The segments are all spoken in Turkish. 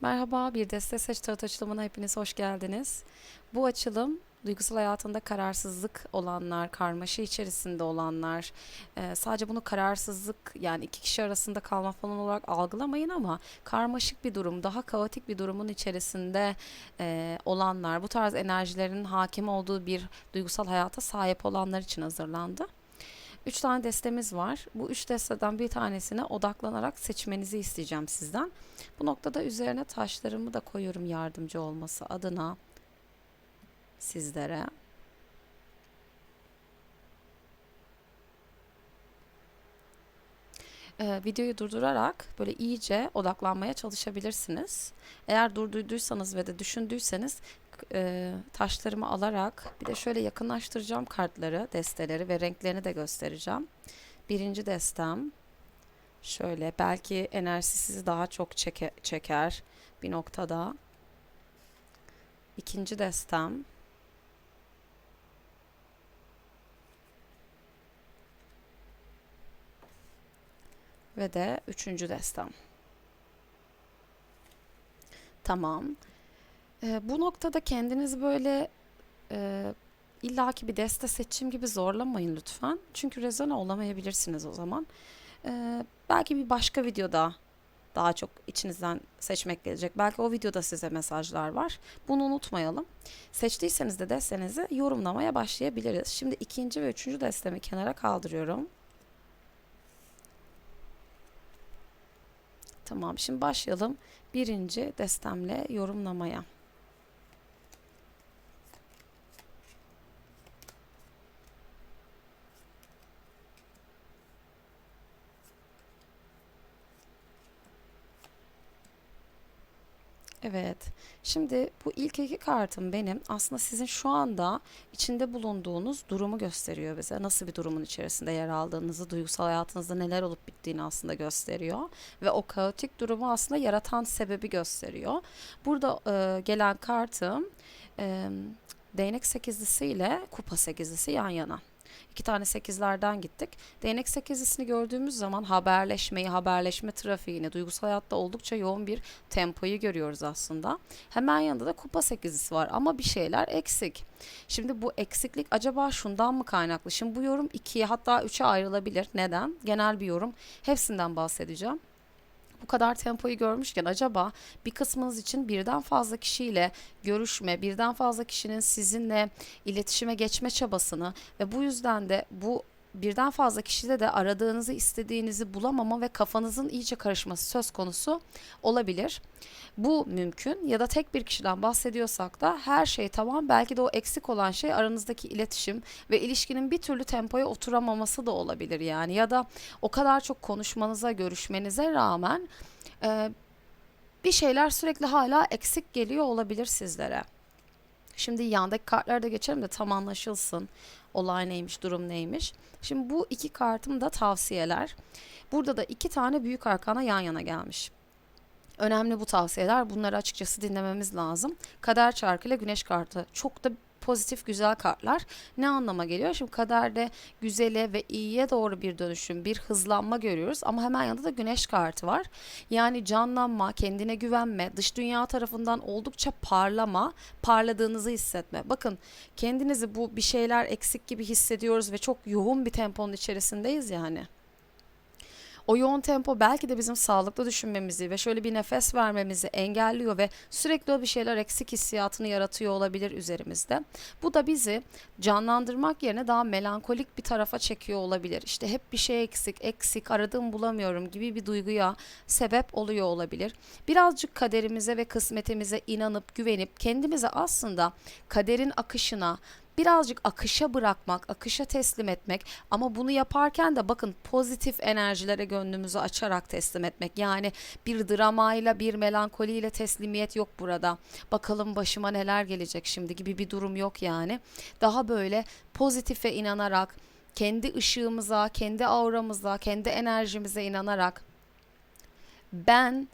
Merhaba, bir deste seç tarot açılımına hepiniz hoş geldiniz. Bu açılım duygusal hayatında kararsızlık olanlar, karmaşa içerisinde olanlar, e, sadece bunu kararsızlık yani iki kişi arasında kalma falan olarak algılamayın ama karmaşık bir durum, daha kaotik bir durumun içerisinde e, olanlar, bu tarz enerjilerin hakim olduğu bir duygusal hayata sahip olanlar için hazırlandı. Üç tane destemiz var. Bu üç desteden bir tanesine odaklanarak seçmenizi isteyeceğim sizden. Bu noktada üzerine taşlarımı da koyuyorum yardımcı olması adına sizlere. Ee, videoyu durdurarak böyle iyice odaklanmaya çalışabilirsiniz. Eğer durdurduysanız ve de düşündüyseniz e, taşlarımı alarak bir de şöyle yakınlaştıracağım kartları, desteleri ve renklerini de göstereceğim. Birinci destem şöyle belki enerjisi sizi daha çok çeke, çeker bir noktada. İkinci destem ve de üçüncü destem. Tamam. Ee, bu noktada kendinizi böyle e, illaki bir deste seçim gibi zorlamayın lütfen. Çünkü rezone olamayabilirsiniz o zaman. Ee, belki bir başka videoda daha çok içinizden seçmek gelecek. Belki o videoda size mesajlar var. Bunu unutmayalım. Seçtiyseniz de destenizi yorumlamaya başlayabiliriz. Şimdi ikinci ve üçüncü destemi kenara kaldırıyorum. Tamam, şimdi başlayalım birinci destemle yorumlamaya. Evet. Şimdi bu ilk iki kartım benim aslında sizin şu anda içinde bulunduğunuz durumu gösteriyor bize. Nasıl bir durumun içerisinde yer aldığınızı, duygusal hayatınızda neler olup bittiğini aslında gösteriyor. Ve o kaotik durumu aslında yaratan sebebi gösteriyor. Burada e, gelen kartım e, değnek sekizlisi ile kupa sekizlisi yan yana. İki tane sekizlerden gittik. Değnek sekizlisini gördüğümüz zaman haberleşmeyi, haberleşme trafiğini, duygusal hayatta oldukça yoğun bir tempoyu görüyoruz aslında. Hemen yanında da kupa sekizlisi var ama bir şeyler eksik. Şimdi bu eksiklik acaba şundan mı kaynaklı? Şimdi bu yorum ikiye hatta üçe ayrılabilir. Neden? Genel bir yorum. Hepsinden bahsedeceğim bu kadar tempoyu görmüşken acaba bir kısmınız için birden fazla kişiyle görüşme, birden fazla kişinin sizinle iletişime geçme çabasını ve bu yüzden de bu birden fazla kişide de aradığınızı istediğinizi bulamama ve kafanızın iyice karışması söz konusu olabilir. Bu mümkün ya da tek bir kişiden bahsediyorsak da her şey tamam belki de o eksik olan şey aranızdaki iletişim ve ilişkinin bir türlü tempoya oturamaması da olabilir yani ya da o kadar çok konuşmanıza görüşmenize rağmen e, bir şeyler sürekli hala eksik geliyor olabilir sizlere. Şimdi yandaki kartlara da geçelim de tam anlaşılsın. Olay neymiş, durum neymiş. Şimdi bu iki kartım da tavsiyeler. Burada da iki tane büyük arkana yan yana gelmiş. Önemli bu tavsiyeler. Bunları açıkçası dinlememiz lazım. Kader çarkı ile güneş kartı. Çok da pozitif güzel kartlar ne anlama geliyor? Şimdi kaderde güzele ve iyiye doğru bir dönüşüm, bir hızlanma görüyoruz ama hemen yanında da güneş kartı var. Yani canlanma, kendine güvenme, dış dünya tarafından oldukça parlama, parladığınızı hissetme. Bakın kendinizi bu bir şeyler eksik gibi hissediyoruz ve çok yoğun bir temponun içerisindeyiz yani. O yoğun tempo belki de bizim sağlıklı düşünmemizi ve şöyle bir nefes vermemizi engelliyor ve sürekli o bir şeyler eksik hissiyatını yaratıyor olabilir üzerimizde. Bu da bizi canlandırmak yerine daha melankolik bir tarafa çekiyor olabilir. İşte hep bir şey eksik, eksik, aradığım bulamıyorum gibi bir duyguya sebep oluyor olabilir. Birazcık kaderimize ve kısmetimize inanıp güvenip kendimize aslında kaderin akışına, birazcık akışa bırakmak, akışa teslim etmek ama bunu yaparken de bakın pozitif enerjilere gönlümüzü açarak teslim etmek. Yani bir dramayla, bir melankoliyle teslimiyet yok burada. Bakalım başıma neler gelecek şimdi gibi bir durum yok yani. Daha böyle pozitife inanarak, kendi ışığımıza, kendi auramıza, kendi enerjimize inanarak ben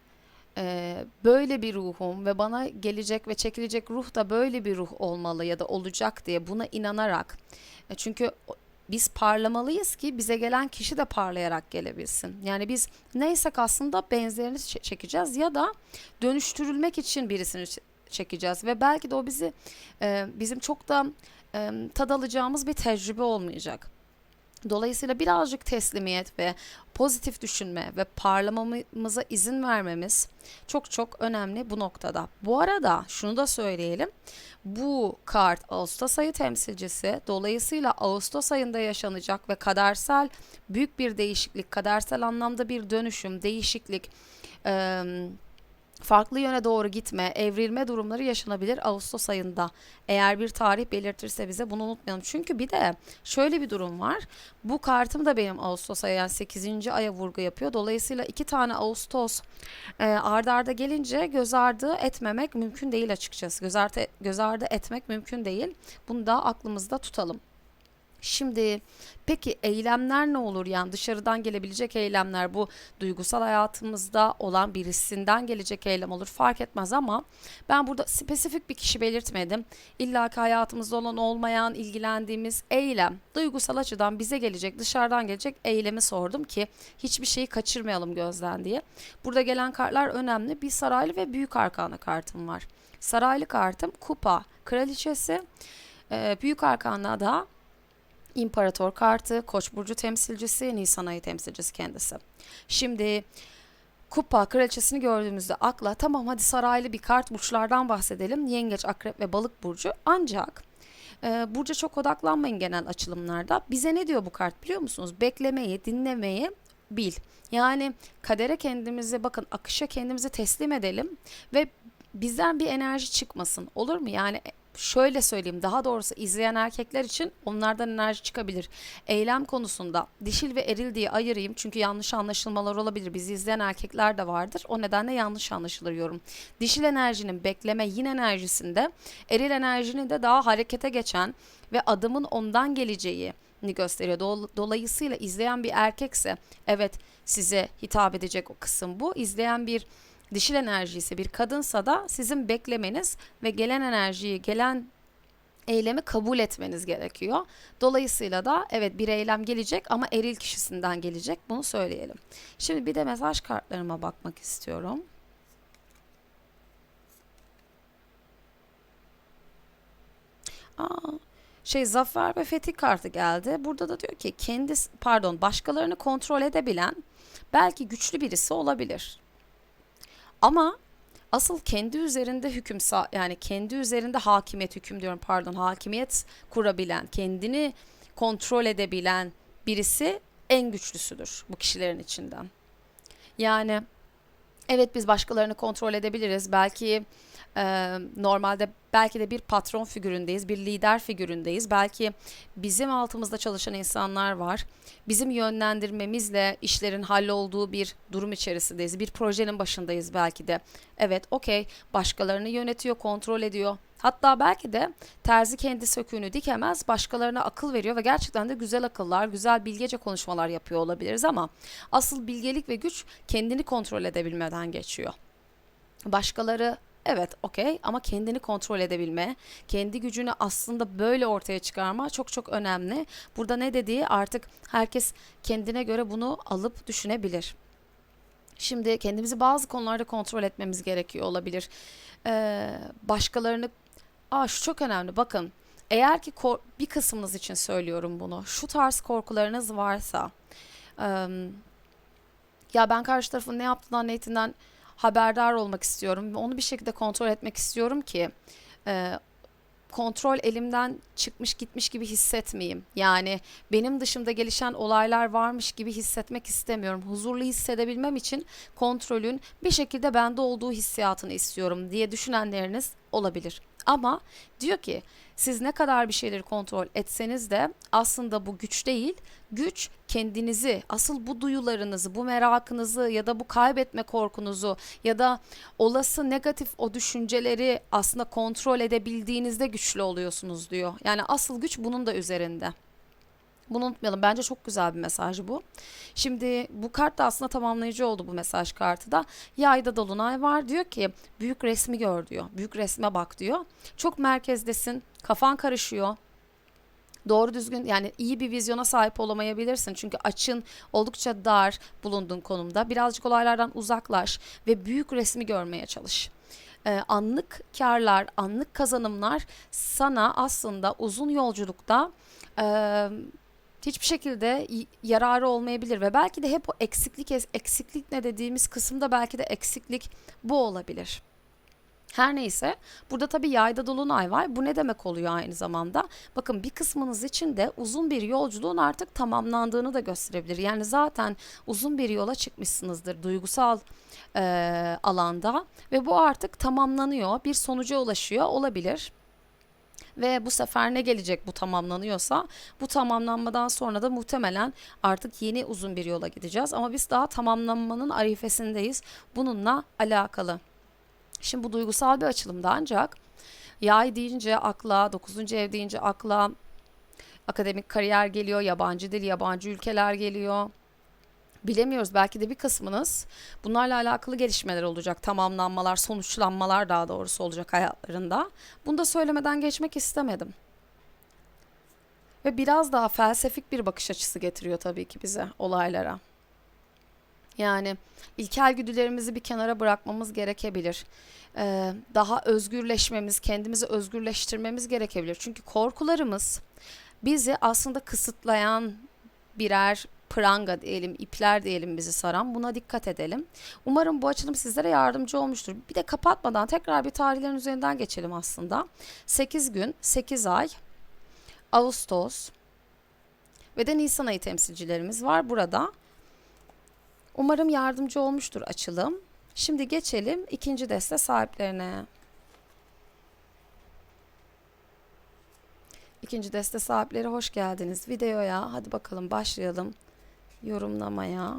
e, böyle bir ruhum ve bana gelecek ve çekilecek ruh da böyle bir ruh olmalı ya da olacak diye buna inanarak e, çünkü biz parlamalıyız ki bize gelen kişi de parlayarak gelebilsin. Yani biz neysek aslında benzerini çekeceğiz ya da dönüştürülmek için birisini çekeceğiz ve belki de o bizi bizim çok da e, tad alacağımız bir tecrübe olmayacak. Dolayısıyla birazcık teslimiyet ve pozitif düşünme ve parlamamıza izin vermemiz çok çok önemli bu noktada. Bu arada şunu da söyleyelim. Bu kart Ağustos ayı temsilcisi. Dolayısıyla Ağustos ayında yaşanacak ve kadersel büyük bir değişiklik, kadersel anlamda bir dönüşüm, değişiklik, eee farklı yöne doğru gitme, evrilme durumları yaşanabilir Ağustos ayında. Eğer bir tarih belirtirse bize bunu unutmayalım. Çünkü bir de şöyle bir durum var. Bu kartım da benim Ağustos ayı yani 8. aya vurgu yapıyor. Dolayısıyla iki tane Ağustos e, arda arda gelince göz ardı etmemek mümkün değil açıkçası. Göz ardı, göz ardı etmek mümkün değil. Bunu da aklımızda tutalım. Şimdi peki eylemler ne olur? Yani dışarıdan gelebilecek eylemler bu duygusal hayatımızda olan birisinden gelecek eylem olur fark etmez ama ben burada spesifik bir kişi belirtmedim. İlla ki hayatımızda olan olmayan ilgilendiğimiz eylem duygusal açıdan bize gelecek dışarıdan gelecek eylemi sordum ki hiçbir şeyi kaçırmayalım gözden diye. Burada gelen kartlar önemli. Bir saraylı ve büyük arkana kartım var. Saraylı kartım kupa kraliçesi. Ee, büyük arkanda da İmparator kartı, Koç burcu temsilcisi, Nisan ayı temsilcisi kendisi. Şimdi Kupa kraliçesini gördüğümüzde akla tamam hadi saraylı bir kart burçlardan bahsedelim. Yengeç, Akrep ve Balık burcu. Ancak e, burca çok odaklanmayın genel açılımlarda. Bize ne diyor bu kart biliyor musunuz? Beklemeyi, dinlemeyi bil. Yani kadere kendimizi bakın akışa kendimizi teslim edelim ve bizden bir enerji çıkmasın. Olur mu? Yani şöyle söyleyeyim daha doğrusu izleyen erkekler için onlardan enerji çıkabilir. Eylem konusunda dişil ve eril diye ayırayım çünkü yanlış anlaşılmalar olabilir. Bizi izleyen erkekler de vardır. O nedenle yanlış anlaşılır yorum. Dişil enerjinin bekleme yin enerjisinde eril enerjinin de daha harekete geçen ve adımın ondan geleceği gösteriyor. Dolayısıyla izleyen bir erkekse evet size hitap edecek o kısım bu. İzleyen bir dişil enerji ise bir kadınsa da sizin beklemeniz ve gelen enerjiyi, gelen eylemi kabul etmeniz gerekiyor. Dolayısıyla da evet bir eylem gelecek ama eril kişisinden gelecek. Bunu söyleyelim. Şimdi bir de mesaj kartlarıma bakmak istiyorum. Aa, şey zafer ve fetih kartı geldi. Burada da diyor ki kendi pardon başkalarını kontrol edebilen belki güçlü birisi olabilir. Ama asıl kendi üzerinde hüküm yani kendi üzerinde hakimiyet hüküm diyorum pardon hakimiyet kurabilen, kendini kontrol edebilen birisi en güçlüsüdür bu kişilerin içinden. Yani evet biz başkalarını kontrol edebiliriz. Belki e, normalde belki de bir patron figüründeyiz, bir lider figüründeyiz. Belki bizim altımızda çalışan insanlar var. Bizim yönlendirmemizle işlerin hallolduğu bir durum içerisindeyiz. Bir projenin başındayız belki de. Evet, okey. Başkalarını yönetiyor, kontrol ediyor. Hatta belki de terzi kendi söküğünü dikemez, başkalarına akıl veriyor ve gerçekten de güzel akıllar, güzel bilgece konuşmalar yapıyor olabiliriz ama asıl bilgelik ve güç kendini kontrol edebilmeden geçiyor. Başkaları Evet, okey ama kendini kontrol edebilme, kendi gücünü aslında böyle ortaya çıkarma çok çok önemli. Burada ne dediği artık herkes kendine göre bunu alıp düşünebilir. Şimdi kendimizi bazı konularda kontrol etmemiz gerekiyor olabilir. Ee, başkalarını, aa şu çok önemli bakın. Eğer ki bir kısmınız için söylüyorum bunu. Şu tarz korkularınız varsa, ıı, ya ben karşı tarafın ne yaptığından ne ettiğinden haberdar olmak istiyorum. Onu bir şekilde kontrol etmek istiyorum ki e, kontrol elimden çıkmış gitmiş gibi hissetmeyeyim. Yani benim dışımda gelişen olaylar varmış gibi hissetmek istemiyorum. Huzurlu hissedebilmem için kontrolün bir şekilde bende olduğu hissiyatını istiyorum diye düşünenleriniz olabilir. Ama diyor ki siz ne kadar bir şeyleri kontrol etseniz de aslında bu güç değil. Güç kendinizi, asıl bu duyularınızı, bu merakınızı ya da bu kaybetme korkunuzu ya da olası negatif o düşünceleri aslında kontrol edebildiğinizde güçlü oluyorsunuz diyor. Yani asıl güç bunun da üzerinde. Bunu unutmayalım. Bence çok güzel bir mesaj bu. Şimdi bu kart da aslında tamamlayıcı oldu bu mesaj kartı da. Yayda dolunay var diyor ki büyük resmi gör diyor. Büyük resme bak diyor. Çok merkezdesin. Kafan karışıyor. doğru düzgün yani iyi bir vizyona sahip olamayabilirsin. Çünkü açın oldukça dar bulunduğun konumda. Birazcık olaylardan uzaklaş ve büyük resmi görmeye çalış. Ee, anlık karlar, anlık kazanımlar sana aslında uzun yolculukta e, hiçbir şekilde yararı olmayabilir ve belki de hep o eksiklik eksiklik ne dediğimiz kısımda belki de eksiklik bu olabilir. Her neyse burada tabii yayda dolunay var. Bu ne demek oluyor aynı zamanda? Bakın bir kısmınız için de uzun bir yolculuğun artık tamamlandığını da gösterebilir. Yani zaten uzun bir yola çıkmışsınızdır duygusal eee, alanda ve bu artık tamamlanıyor, bir sonuca ulaşıyor olabilir. Ve bu sefer ne gelecek bu tamamlanıyorsa bu tamamlanmadan sonra da muhtemelen artık yeni uzun bir yola gideceğiz. Ama biz daha tamamlanmanın arifesindeyiz bununla alakalı. Şimdi bu duygusal bir açılımda ancak yay deyince akla, 9. ev deyince akla akademik kariyer geliyor, yabancı dil, yabancı ülkeler geliyor. Bilemiyoruz belki de bir kısmınız bunlarla alakalı gelişmeler olacak, tamamlanmalar, sonuçlanmalar daha doğrusu olacak hayatlarında. Bunu da söylemeden geçmek istemedim. Ve biraz daha felsefik bir bakış açısı getiriyor tabii ki bize olaylara. Yani ilkel güdülerimizi bir kenara bırakmamız gerekebilir. Ee, daha özgürleşmemiz, kendimizi özgürleştirmemiz gerekebilir. Çünkü korkularımız bizi aslında kısıtlayan birer pranga diyelim, ipler diyelim bizi saran. Buna dikkat edelim. Umarım bu açılım sizlere yardımcı olmuştur. Bir de kapatmadan tekrar bir tarihlerin üzerinden geçelim aslında. 8 gün, 8 ay, Ağustos ve de Nisan ayı temsilcilerimiz var burada. Umarım yardımcı olmuştur açılım. Şimdi geçelim ikinci deste sahiplerine. İkinci deste sahipleri hoş geldiniz videoya. Hadi bakalım başlayalım yorumlamaya.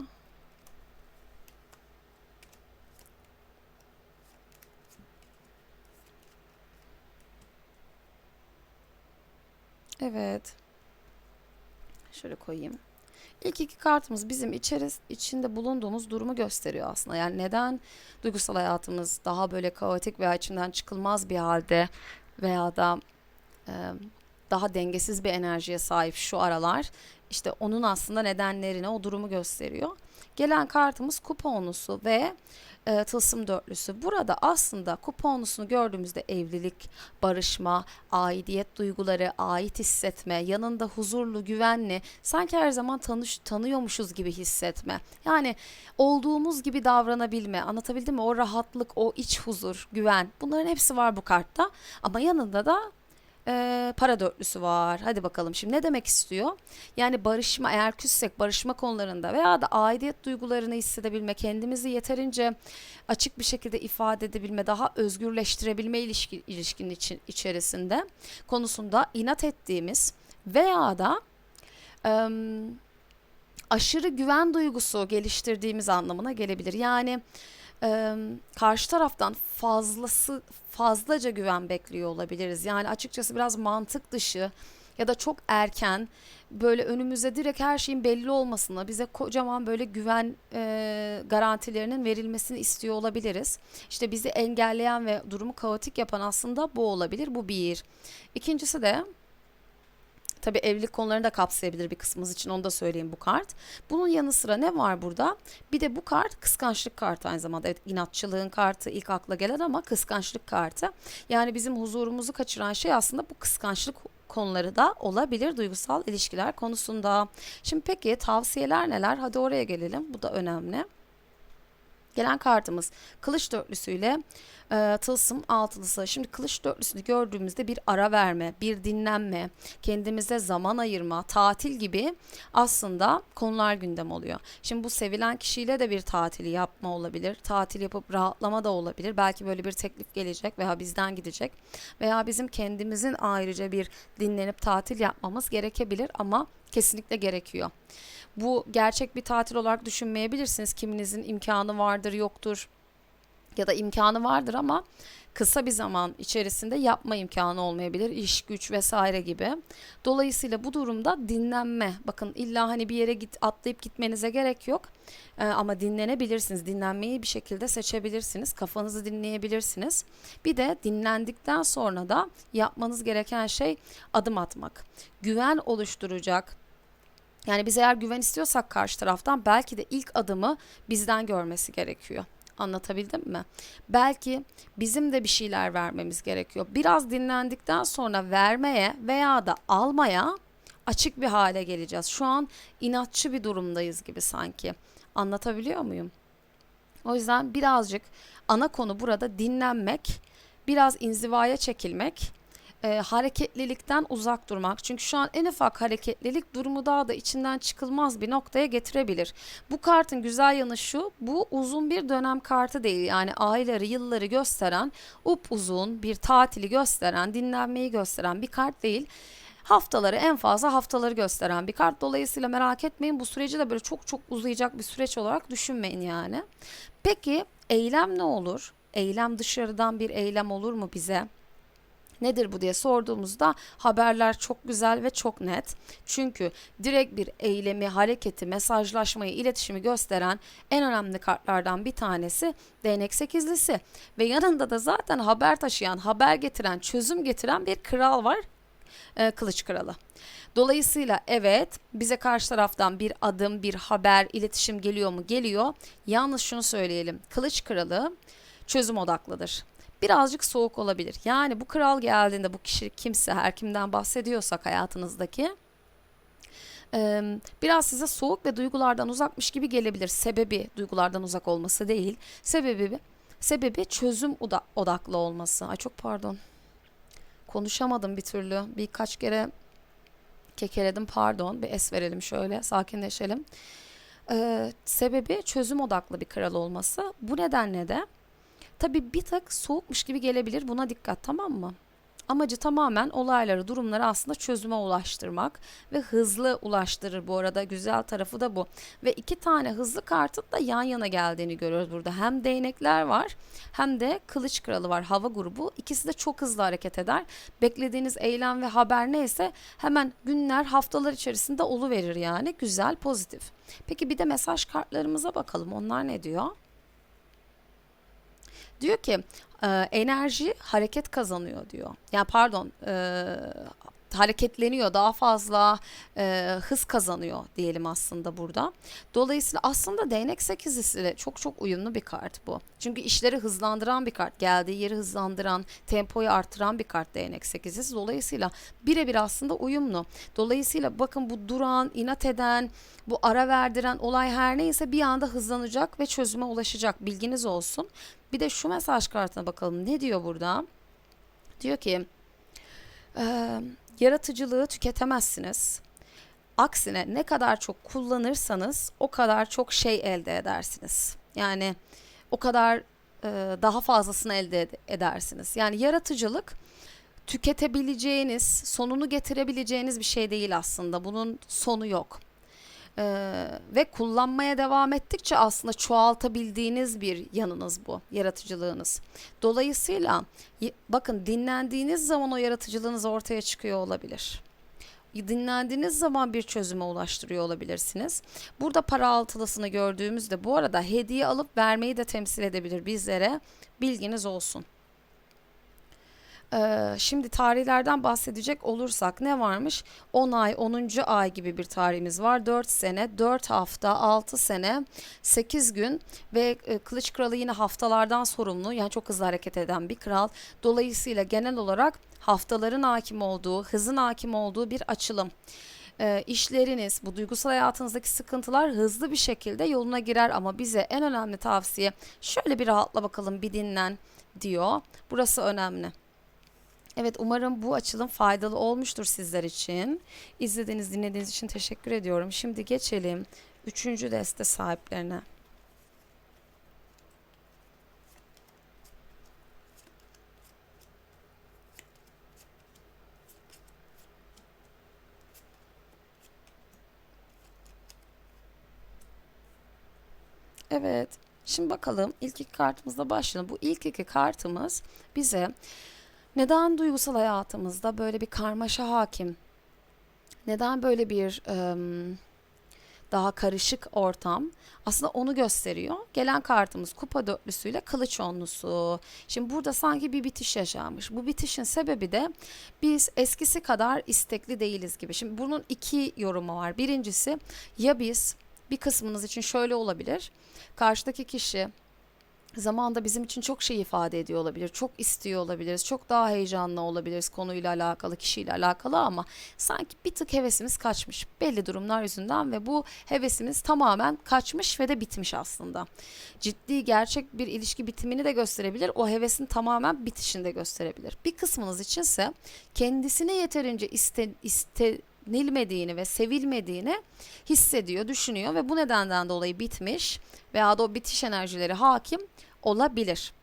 Evet. Şöyle koyayım. İlk iki kartımız bizim içeris içinde bulunduğumuz durumu gösteriyor aslında. Yani neden duygusal hayatımız daha böyle kaotik veya içinden çıkılmaz bir halde veya da e, daha dengesiz bir enerjiye sahip şu aralar. İşte onun aslında nedenlerini, o durumu gösteriyor. Gelen kartımız kuponlusu ve e, tılsım dörtlüsü. Burada aslında kuponlusunu gördüğümüzde evlilik, barışma, aidiyet duyguları, ait hissetme, yanında huzurlu, güvenli, sanki her zaman tanış, tanıyormuşuz gibi hissetme. Yani olduğumuz gibi davranabilme, anlatabildim mi? O rahatlık, o iç huzur, güven bunların hepsi var bu kartta. Ama yanında da e, para dörtlüsü var. Hadi bakalım şimdi ne demek istiyor? Yani barışma eğer küssek barışma konularında veya da aidiyet duygularını hissedebilme, kendimizi yeterince açık bir şekilde ifade edebilme, daha özgürleştirebilme ilişki, ilişkinin için, içerisinde konusunda inat ettiğimiz veya da e, aşırı güven duygusu geliştirdiğimiz anlamına gelebilir. Yani e, karşı taraftan fazlası fazlaca güven bekliyor olabiliriz. Yani açıkçası biraz mantık dışı ya da çok erken böyle önümüze direkt her şeyin belli olmasına bize kocaman böyle güven e, garantilerinin verilmesini istiyor olabiliriz. İşte bizi engelleyen ve durumu kaotik yapan aslında bu olabilir. Bu bir. İkincisi de Tabi evlilik konularını da kapsayabilir bir kısmımız için onu da söyleyeyim bu kart. Bunun yanı sıra ne var burada? Bir de bu kart kıskançlık kartı aynı zamanda. Evet inatçılığın kartı ilk akla gelen ama kıskançlık kartı. Yani bizim huzurumuzu kaçıran şey aslında bu kıskançlık konuları da olabilir duygusal ilişkiler konusunda. Şimdi peki tavsiyeler neler? Hadi oraya gelelim. Bu da önemli. Gelen kartımız kılıç dörtlüsüyle e, tılsım altılısı. Şimdi kılıç dörtlüsünü gördüğümüzde bir ara verme, bir dinlenme, kendimize zaman ayırma, tatil gibi aslında konular gündem oluyor. Şimdi bu sevilen kişiyle de bir tatili yapma olabilir. Tatil yapıp rahatlama da olabilir. Belki böyle bir teklif gelecek veya bizden gidecek. Veya bizim kendimizin ayrıca bir dinlenip tatil yapmamız gerekebilir ama kesinlikle gerekiyor. Bu gerçek bir tatil olarak düşünmeyebilirsiniz. Kiminizin imkanı vardır, yoktur ya da imkanı vardır ama kısa bir zaman içerisinde yapma imkanı olmayabilir. iş güç vesaire gibi. Dolayısıyla bu durumda dinlenme. Bakın illa hani bir yere git atlayıp gitmenize gerek yok. Ee, ama dinlenebilirsiniz. Dinlenmeyi bir şekilde seçebilirsiniz. Kafanızı dinleyebilirsiniz. Bir de dinlendikten sonra da yapmanız gereken şey adım atmak. Güven oluşturacak, yani biz eğer güven istiyorsak karşı taraftan belki de ilk adımı bizden görmesi gerekiyor. Anlatabildim mi? Belki bizim de bir şeyler vermemiz gerekiyor. Biraz dinlendikten sonra vermeye veya da almaya açık bir hale geleceğiz. Şu an inatçı bir durumdayız gibi sanki. Anlatabiliyor muyum? O yüzden birazcık ana konu burada dinlenmek, biraz inzivaya çekilmek e, hareketlilikten uzak durmak. Çünkü şu an en ufak hareketlilik durumu daha da içinden çıkılmaz bir noktaya getirebilir. Bu kartın güzel yanı şu, bu uzun bir dönem kartı değil. Yani ayları, yılları gösteren, up uzun bir tatili gösteren, dinlenmeyi gösteren bir kart değil haftaları en fazla haftaları gösteren bir kart. Dolayısıyla merak etmeyin bu süreci de böyle çok çok uzayacak bir süreç olarak düşünmeyin yani. Peki eylem ne olur? Eylem dışarıdan bir eylem olur mu bize? Nedir bu diye sorduğumuzda haberler çok güzel ve çok net. Çünkü direkt bir eylemi, hareketi, mesajlaşmayı, iletişimi gösteren en önemli kartlardan bir tanesi değnek sekizlisi. Ve yanında da zaten haber taşıyan, haber getiren, çözüm getiren bir kral var. Ee, kılıç kralı. Dolayısıyla evet bize karşı taraftan bir adım, bir haber, iletişim geliyor mu? Geliyor. Yalnız şunu söyleyelim. Kılıç kralı çözüm odaklıdır birazcık soğuk olabilir. Yani bu kral geldiğinde bu kişi kimse her kimden bahsediyorsak hayatınızdaki biraz size soğuk ve duygulardan uzakmış gibi gelebilir. Sebebi duygulardan uzak olması değil. Sebebi sebebi çözüm odaklı olması. Ay çok pardon. Konuşamadım bir türlü. Birkaç kere kekeledim pardon. Bir es verelim şöyle sakinleşelim. Ee, sebebi çözüm odaklı bir kral olması. Bu nedenle de Tabi bir tık soğukmuş gibi gelebilir buna dikkat tamam mı? Amacı tamamen olayları, durumları aslında çözüme ulaştırmak ve hızlı ulaştırır bu arada. Güzel tarafı da bu. Ve iki tane hızlı kartın da yan yana geldiğini görüyoruz burada. Hem değnekler var hem de kılıç kralı var hava grubu. İkisi de çok hızlı hareket eder. Beklediğiniz eylem ve haber neyse hemen günler, haftalar içerisinde olu verir yani. Güzel, pozitif. Peki bir de mesaj kartlarımıza bakalım. Onlar ne diyor? Diyor ki e, enerji hareket kazanıyor diyor. Yani pardon e, hareketleniyor daha fazla e, hız kazanıyor diyelim aslında burada. Dolayısıyla aslında değnek sekizlisiyle çok çok uyumlu bir kart bu. Çünkü işleri hızlandıran bir kart. Geldiği yeri hızlandıran, tempoyu artıran bir kart değnek sekizlisi. Dolayısıyla birebir aslında uyumlu. Dolayısıyla bakın bu duran, inat eden, bu ara verdiren olay her neyse bir anda hızlanacak ve çözüme ulaşacak. Bilginiz olsun. Bir de şu mesaj kartına bakalım. Ne diyor burada? Diyor ki e, yaratıcılığı tüketemezsiniz. Aksine ne kadar çok kullanırsanız o kadar çok şey elde edersiniz. Yani o kadar e, daha fazlasını elde edersiniz. Yani yaratıcılık tüketebileceğiniz, sonunu getirebileceğiniz bir şey değil aslında. Bunun sonu yok. Ee, ve kullanmaya devam ettikçe aslında çoğaltabildiğiniz bir yanınız bu, yaratıcılığınız. Dolayısıyla bakın dinlendiğiniz zaman o yaratıcılığınız ortaya çıkıyor olabilir. Dinlendiğiniz zaman bir çözüme ulaştırıyor olabilirsiniz. Burada para altılısını gördüğümüzde bu arada hediye alıp vermeyi de temsil edebilir bizlere. Bilginiz olsun. Ee, şimdi tarihlerden bahsedecek olursak ne varmış? 10 ay, 10. ay gibi bir tarihimiz var. 4 sene, 4 hafta, 6 sene, 8 gün ve e, Kılıç Kralı yine haftalardan sorumlu. Yani çok hızlı hareket eden bir kral. Dolayısıyla genel olarak haftaların hakim olduğu, hızın hakim olduğu bir açılım e, işleriniz, bu duygusal hayatınızdaki sıkıntılar hızlı bir şekilde yoluna girer ama bize en önemli tavsiye şöyle bir rahatla bakalım, bir dinlen diyor. Burası önemli. Evet umarım bu açılım faydalı olmuştur sizler için. İzlediğiniz, dinlediğiniz için teşekkür ediyorum. Şimdi geçelim üçüncü deste sahiplerine. Evet. Şimdi bakalım ilk iki kartımızla başlayalım. Bu ilk iki kartımız bize neden duygusal hayatımızda böyle bir karmaşa hakim? Neden böyle bir em, daha karışık ortam? Aslında onu gösteriyor. Gelen kartımız kupa dörtlüsüyle kılıç onlusu. Şimdi burada sanki bir bitiş yaşanmış. Bu bitişin sebebi de biz eskisi kadar istekli değiliz gibi. Şimdi bunun iki yorumu var. Birincisi ya biz bir kısmınız için şöyle olabilir. Karşıdaki kişi zamanda bizim için çok şey ifade ediyor olabilir. Çok istiyor olabiliriz. Çok daha heyecanlı olabiliriz konuyla alakalı, kişiyle alakalı ama sanki bir tık hevesimiz kaçmış. Belli durumlar yüzünden ve bu hevesimiz tamamen kaçmış ve de bitmiş aslında. Ciddi gerçek bir ilişki bitimini de gösterebilir. O hevesin tamamen bitişini de gösterebilir. Bir kısmınız içinse kendisine yeterince iste, iste nilmediğini ve sevilmediğini hissediyor, düşünüyor ve bu nedenden dolayı bitmiş veya da o bitiş enerjileri hakim olabilir.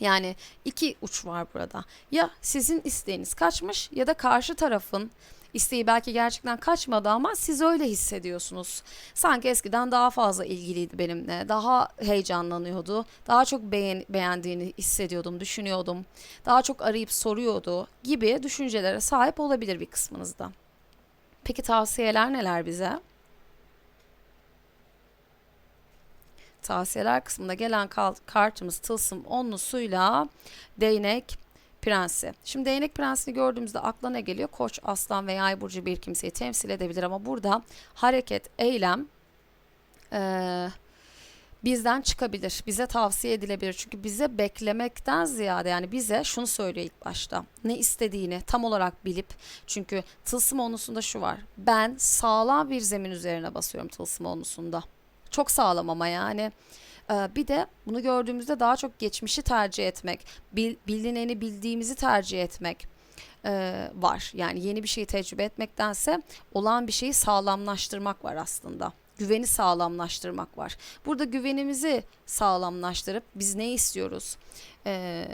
Yani iki uç var burada. Ya sizin isteğiniz kaçmış ya da karşı tarafın isteği belki gerçekten kaçmadı ama siz öyle hissediyorsunuz. Sanki eskiden daha fazla ilgiliydi benimle, daha heyecanlanıyordu, daha çok beğen beğendiğini hissediyordum, düşünüyordum, daha çok arayıp soruyordu gibi düşüncelere sahip olabilir bir kısmınızda. Peki tavsiyeler neler bize? Tavsiyeler kısmında gelen kartımız tılsım onlusuyla değnek prensi. Şimdi değnek prensini gördüğümüzde akla ne geliyor? Koç, aslan veya yay burcu bir kimseyi temsil edebilir ama burada hareket, eylem, ee, bizden çıkabilir. Bize tavsiye edilebilir. Çünkü bize beklemekten ziyade yani bize şunu söylüyor ilk başta. Ne istediğini tam olarak bilip çünkü tılsım onusunda şu var. Ben sağlam bir zemin üzerine basıyorum tılsım onusunda. Çok sağlam ama yani. Ee, bir de bunu gördüğümüzde daha çok geçmişi tercih etmek, bilineni bildiğimizi tercih etmek e, var. Yani yeni bir şeyi tecrübe etmektense olan bir şeyi sağlamlaştırmak var aslında güveni sağlamlaştırmak var. Burada güvenimizi sağlamlaştırıp biz ne istiyoruz? Ee,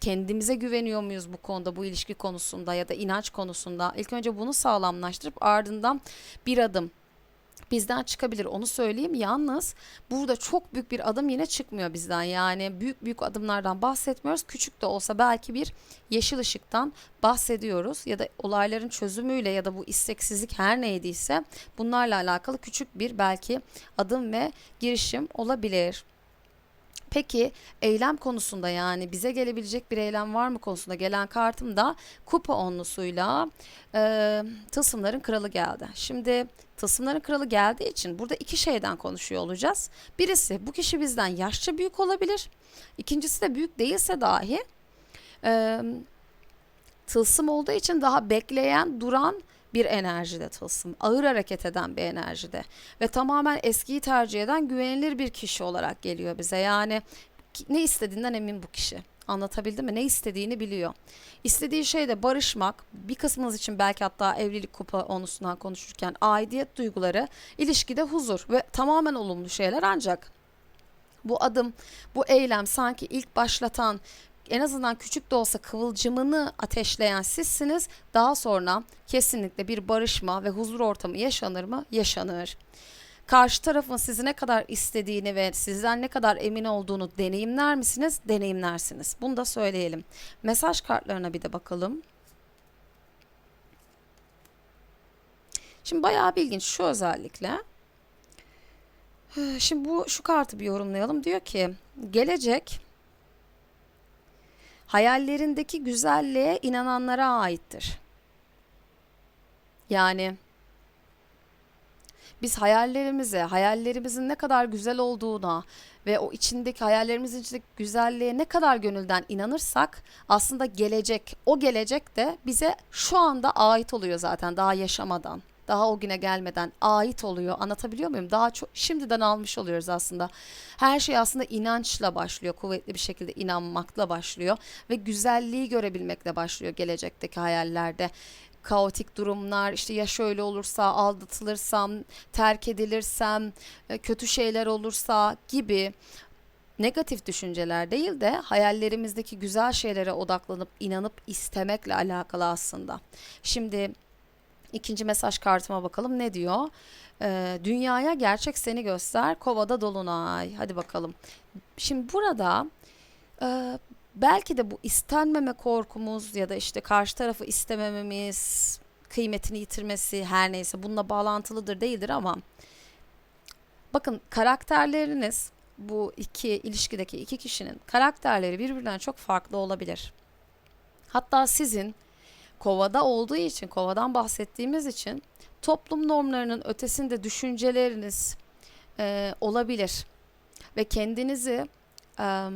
kendimize güveniyor muyuz bu konuda, bu ilişki konusunda ya da inanç konusunda? İlk önce bunu sağlamlaştırıp ardından bir adım bizden çıkabilir onu söyleyeyim. Yalnız burada çok büyük bir adım yine çıkmıyor bizden. Yani büyük büyük adımlardan bahsetmiyoruz. Küçük de olsa belki bir yeşil ışıktan bahsediyoruz ya da olayların çözümüyle ya da bu isteksizlik her neydiyse bunlarla alakalı küçük bir belki adım ve girişim olabilir. Peki eylem konusunda yani bize gelebilecek bir eylem var mı konusunda gelen kartım da kupa onlusuyla e, tılsımların kralı geldi. Şimdi tılsımların kralı geldiği için burada iki şeyden konuşuyor olacağız. Birisi bu kişi bizden yaşça büyük olabilir. İkincisi de büyük değilse dahi e, tılsım olduğu için daha bekleyen, duran bir enerjide tılsım. Ağır hareket eden bir enerjide. Ve tamamen eskiyi tercih eden güvenilir bir kişi olarak geliyor bize. Yani ne istediğinden emin bu kişi. Anlatabildim mi? Ne istediğini biliyor. İstediği şey de barışmak. Bir kısmınız için belki hatta evlilik kupa onusundan konuşurken aidiyet duyguları, ilişkide huzur ve tamamen olumlu şeyler ancak bu adım, bu eylem sanki ilk başlatan en azından küçük de olsa kıvılcımını ateşleyen sizsiniz. Daha sonra kesinlikle bir barışma ve huzur ortamı yaşanır mı? Yaşanır. Karşı tarafın sizi ne kadar istediğini ve sizden ne kadar emin olduğunu deneyimler misiniz? Deneyimlersiniz. Bunu da söyleyelim. Mesaj kartlarına bir de bakalım. Şimdi bayağı bilginç şu özellikle. Şimdi bu şu kartı bir yorumlayalım. Diyor ki gelecek hayallerindeki güzelliğe inananlara aittir. Yani biz hayallerimize, hayallerimizin ne kadar güzel olduğuna ve o içindeki hayallerimizin içindeki güzelliğe ne kadar gönülden inanırsak aslında gelecek, o gelecek de bize şu anda ait oluyor zaten daha yaşamadan daha o güne gelmeden ait oluyor. Anlatabiliyor muyum? Daha çok şimdiden almış oluyoruz aslında. Her şey aslında inançla başlıyor. Kuvvetli bir şekilde inanmakla başlıyor ve güzelliği görebilmekle başlıyor gelecekteki hayallerde kaotik durumlar işte ya şöyle olursa aldatılırsam terk edilirsem e, kötü şeyler olursa gibi negatif düşünceler değil de hayallerimizdeki güzel şeylere odaklanıp inanıp istemekle alakalı aslında. Şimdi İkinci mesaj kartıma bakalım ne diyor? Ee, dünyaya gerçek seni göster. Kovada dolunay. Hadi bakalım. Şimdi burada e, belki de bu istenmeme korkumuz ya da işte karşı tarafı istemememiz, kıymetini yitirmesi her neyse bununla bağlantılıdır değildir ama bakın karakterleriniz bu iki ilişkideki iki kişinin karakterleri birbirinden çok farklı olabilir. Hatta sizin kovada olduğu için, kovadan bahsettiğimiz için toplum normlarının ötesinde düşünceleriniz e, olabilir. Ve kendinizi e,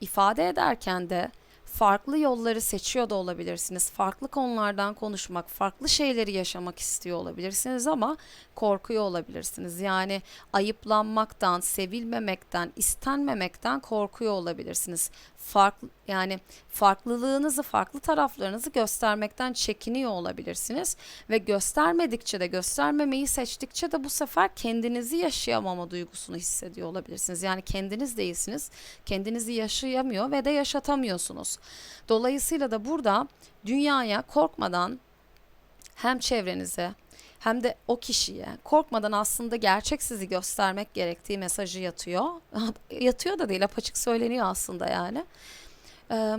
ifade ederken de farklı yolları seçiyor da olabilirsiniz. Farklı konulardan konuşmak, farklı şeyleri yaşamak istiyor olabilirsiniz ama korkuyor olabilirsiniz. Yani ayıplanmaktan, sevilmemekten, istenmemekten korkuyor olabilirsiniz. Farklı yani farklılığınızı, farklı taraflarınızı göstermekten çekiniyor olabilirsiniz ve göstermedikçe de göstermemeyi seçtikçe de bu sefer kendinizi yaşayamama duygusunu hissediyor olabilirsiniz. Yani kendiniz değilsiniz. Kendinizi yaşayamıyor ve de yaşatamıyorsunuz. Dolayısıyla da burada dünyaya korkmadan hem çevrenize hem de o kişiye korkmadan aslında gerçek sizi göstermek gerektiği mesajı yatıyor. yatıyor da değil apaçık söyleniyor aslında yani. Eee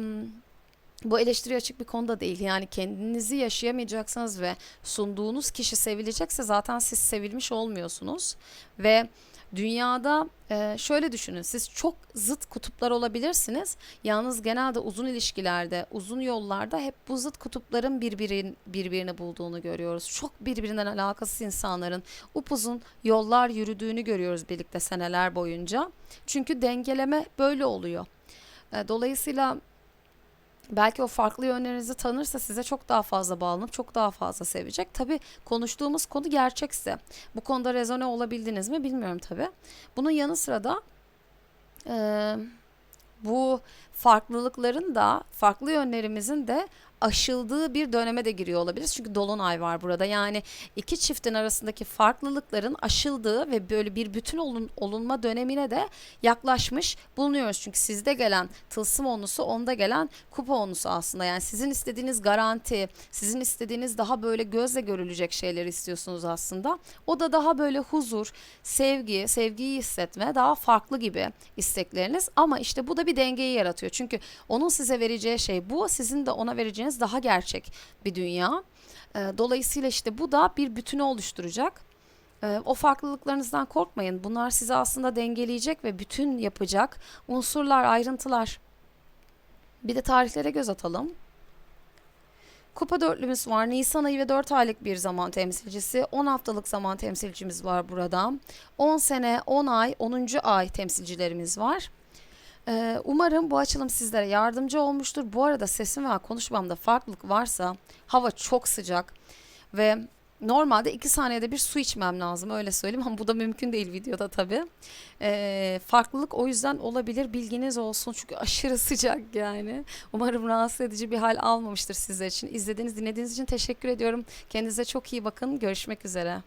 bu eleştiri açık bir konuda değil. Yani kendinizi yaşayamayacaksanız ve sunduğunuz kişi sevilecekse zaten siz sevilmiş olmuyorsunuz. Ve dünyada e, şöyle düşünün. Siz çok zıt kutuplar olabilirsiniz. Yalnız genelde uzun ilişkilerde, uzun yollarda hep bu zıt kutupların birbirin, birbirini bulduğunu görüyoruz. Çok birbirinden alakasız insanların upuzun yollar yürüdüğünü görüyoruz birlikte seneler boyunca. Çünkü dengeleme böyle oluyor. E, dolayısıyla belki o farklı yönlerinizi tanırsa size çok daha fazla bağlanıp çok daha fazla sevecek. Tabi konuştuğumuz konu gerçekse bu konuda rezone olabildiniz mi bilmiyorum tabi. Bunun yanı sıra da e, bu farklılıkların da farklı yönlerimizin de aşıldığı bir döneme de giriyor olabiliriz. Çünkü dolunay var burada. Yani iki çiftin arasındaki farklılıkların aşıldığı ve böyle bir bütün olun, olunma dönemine de yaklaşmış bulunuyoruz. Çünkü sizde gelen tılsım onusu onda gelen kupa onusu aslında. Yani sizin istediğiniz garanti, sizin istediğiniz daha böyle gözle görülecek şeyleri istiyorsunuz aslında. O da daha böyle huzur, sevgi, sevgiyi hissetme daha farklı gibi istekleriniz. Ama işte bu da bir dengeyi yaratıyor. Çünkü onun size vereceği şey bu, sizin de ona vereceğiniz daha gerçek bir dünya. Dolayısıyla işte bu da bir bütünü oluşturacak. O farklılıklarınızdan korkmayın. Bunlar sizi aslında dengeleyecek ve bütün yapacak unsurlar, ayrıntılar. Bir de tarihlere göz atalım. Kupa dörtlümüz var. Nisan ayı ve 4 aylık bir zaman temsilcisi. 10 haftalık zaman temsilcimiz var burada. 10 sene, 10 ay, 10. ay temsilcilerimiz var. Ee, umarım bu açılım sizlere yardımcı olmuştur. Bu arada sesim veya konuşmamda farklılık varsa hava çok sıcak ve normalde 2 saniyede bir su içmem lazım öyle söyleyeyim ama bu da mümkün değil videoda tabii. Ee, farklılık o yüzden olabilir bilginiz olsun çünkü aşırı sıcak yani. Umarım rahatsız edici bir hal almamıştır sizler için. İzlediğiniz dinlediğiniz için teşekkür ediyorum. Kendinize çok iyi bakın. Görüşmek üzere.